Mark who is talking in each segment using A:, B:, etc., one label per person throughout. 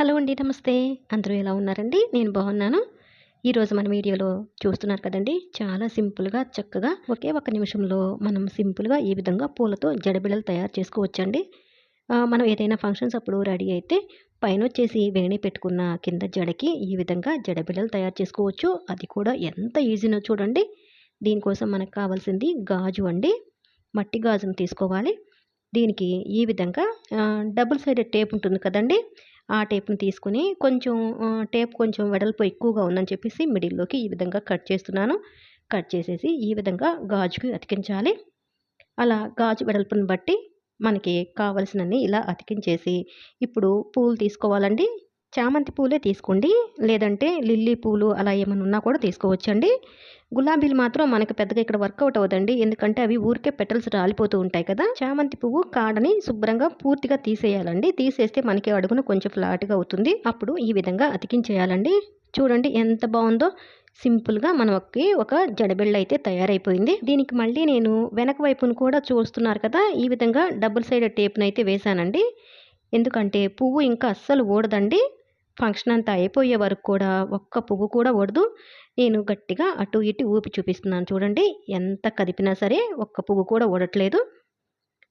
A: Hello అండి నమస్తే. అందరూ ఎలా ఉన్నారండి? నేను బాగున్నాను. ఈరోజు మన వీడియోలో చూస్తున్నారు కదండి చాలా సింపుల్గా చక్కగా ఒకే ఒక నిమిషంలో మనం సింపుల్గా ఈ విధంగా పూలతో జడబిళ్ళలు తయారు చేసుకోవచ్చండి. మనం ఏదైనా ఫంక్షన్స్ అప్పుడు రెడీ అయితే పైన వచ్చేసి వేణి పెట్టుకున్న కింద జడకి ఈ విధంగా జడబిళ్ళలు తయారు చేసుకోవచ్చు. అది కూడా ఎంత ఈజీనో చూడండి. దీనికోసం మనకు కావాల్సింది గాజు అండి. మట్టి గాజును తీసుకోవాలి. దీనికి ఈ విధంగా డబుల్ సైడెడ్ టేప్ ఉంటుంది కదండి. ఆ టేప్ని తీసుకుని కొంచెం టేప్ కొంచెం వెడల్పు ఎక్కువగా ఉందని చెప్పేసి మిడిల్లోకి ఈ విధంగా కట్ చేస్తున్నాను. కట్ చేసేసి ఈ విధంగా గాజుకి అతికించాలి. అలా గాజు వెడల్పుని బట్టి మనకి కావలసినన్ని ఇలా అతికించేసి ఇప్పుడు పూలు తీసుకోవాలండి. చామంతి పూలే తీసుకోండి. లేదంటే లిల్లీ పూలు అలా ఏమైనా ఉన్నా కూడా తీసుకోవచ్చండి. గులాబీలు మాత్రం మనకి పెద్దగా ఇక్కడ వర్కౌట్ అవ్వదండి. ఎందుకంటే అవి ఊరికే పెటల్స్ రాలిపోతూ ఉంటాయి కదా. చామంతి పువ్వు కాడని శుభ్రంగా పూర్తిగా తీసేయాలండి. తీసేస్తే మనకి అడుగున కొంచెం ఫ్లాట్గా అవుతుంది. అప్పుడు ఈ విధంగా అతికించేయాలండి. చూడండి ఎంత బాగుందో. సింపుల్గా మనకి ఒక జడబిళ్ళ అయితే తయారైపోయింది. దీనికి మళ్ళీ నేను వెనక వైపును కూడా చూస్తున్నారు కదా. ఈ విధంగా డబుల్ సైడ్ టేప్ను అయితే వేశానండి. ఎందుకంటే పువ్వు ఇంకా అస్సలు ఓడదండి ఫంక్షన్ అంతా అయిపోయే వరకు కూడా ఒక్క పువ్వు కూడా వడదు నేను గట్టిగా అటు ఇటు ఊపి చూపిస్తున్నాను. చూడండి ఎంత కదిపినా సరే ఒక్క పువ్వు కూడా ఓడట్లేదు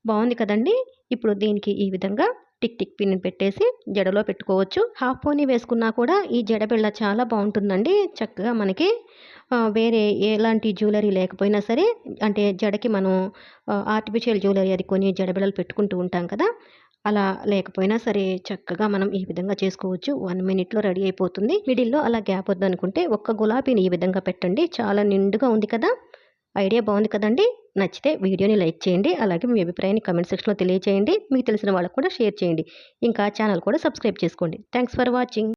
A: బాగుంది కదండి? ఇప్పుడు దీనికి ఈ విధంగా టిక్ టిక్ పిన్ పెట్టేసి జడలో పెట్టుకోవచ్చు. హాఫ్ పోనీ వేసుకున్నా కూడా ఈ జడబిళ్ళ చాలా బాగుంటుందండి. చక్కగా మనకి వేరే ఎలాంటి జ్యువెలరీ లేకపోయినా సరే అంటే జడకి మనం ఆర్టిఫిషియల్ జ్యువెలరీ అది కొని జడబిళ్ళలు పెట్టుకుంటూ ఉంటాం కదా అలా లేకపోయినా సరే చక్కగా మనం ఈ విధంగా చేసుకోవచ్చు. వన్ మినిట్లో రెడీ అయిపోతుంది. మిడిల్లో అలా గ్యాప్ వద్దనుకుంటే ఒక్క గులాబీని ఈ విధంగా పెట్టండి. చాలా నిండుగా ఉంది కదా? ఐడియా బాగుంది కదండి? నచ్చితే వీడియోని లైక్ చేయండి. అలాగే మీ అభిప్రాయాన్ని కమెంట్ సెక్షన్లో తెలియజేయండి మీకు తెలిసిన వాళ్ళకు కూడా షేర్ చేయండి. ఇంకా ఛానల్ కూడా సబ్స్క్రైబ్ చేసుకోండి. Thanks for watching.